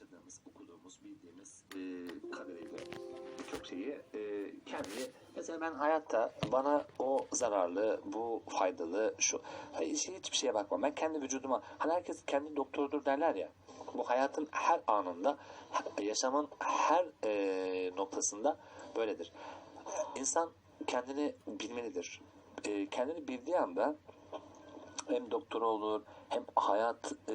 yaşadığımız, okuduğumuz, bildiğimiz e, kadarıyla birçok şeyi e, kendi mesela ben hayatta bana o zararlı, bu faydalı, şu hiç- hiçbir şeye bakmam. Ben kendi vücuduma hani herkes kendi doktorudur derler ya. Bu hayatın her anında, yaşamın her e, noktasında böyledir. İnsan kendini bilmelidir. E, kendini bildiği anda hem doktor olur hem hayat e,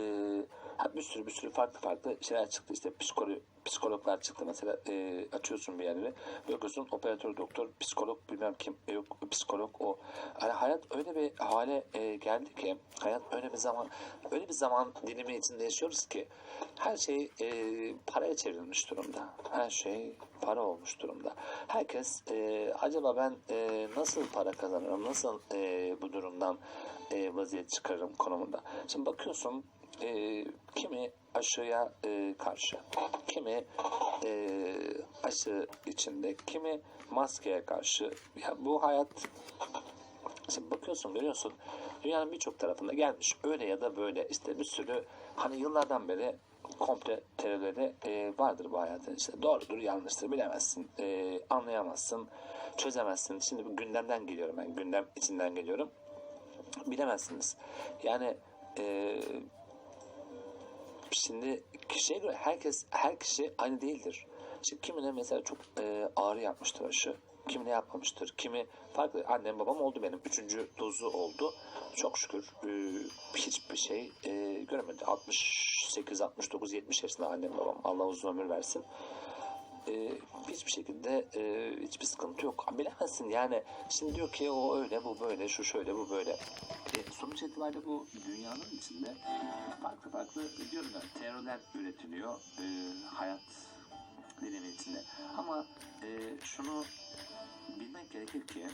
bir sürü bir sürü farklı farklı şeyler çıktı. İşte psikolo psikologlar çıktı mesela e, açıyorsun bir yerleri. Bakıyorsun operatör doktor psikolog bilmem kim e, yok psikolog o. Yani hayat öyle bir hale e, geldi ki hayat öyle bir zaman öyle bir zaman dilimi içinde yaşıyoruz ki her şey e, paraya çevrilmiş durumda. Her şey para olmuş durumda. Herkes e, acaba ben e, nasıl para kazanırım nasıl e, bu durumdan e, vaziyet çıkarırım konumunda. Şimdi bakıyorsun e, kimi aşıya e, karşı, kimi e, aşı içinde, kimi maskeye karşı. Ya bu hayat Şimdi bakıyorsun görüyorsun dünyanın birçok tarafında gelmiş öyle ya da böyle işte bir sürü hani yıllardan beri komple teorileri e, vardır bu hayatın içinde. Doğrudur yanlıştır bilemezsin e, anlayamazsın çözemezsin. Şimdi bu gündemden geliyorum ben gündem içinden geliyorum bilemezsiniz. Yani e, şimdi kişiye göre herkes her kişi aynı değildir. Şimdi kimine mesela çok e, ağrı yapmıştır aşı. Kimine yapmamıştır. Kimi farklı. Annem babam oldu benim. Üçüncü dozu oldu. Çok şükür e, hiçbir şey e, göremedi. 68, 69, 70 yaşında annem babam. Allah uzun ömür versin e, hiçbir şekilde e, hiçbir sıkıntı yok. Bilemezsin yani. Şimdi diyor ki o öyle, bu böyle, şu şöyle, bu böyle. E, sonuç itibariyle bu dünyanın içinde farklı farklı diyorum ya teoriler üretiliyor e, hayat dilimi içinde. Ama e, şunu bilmek gerekir ki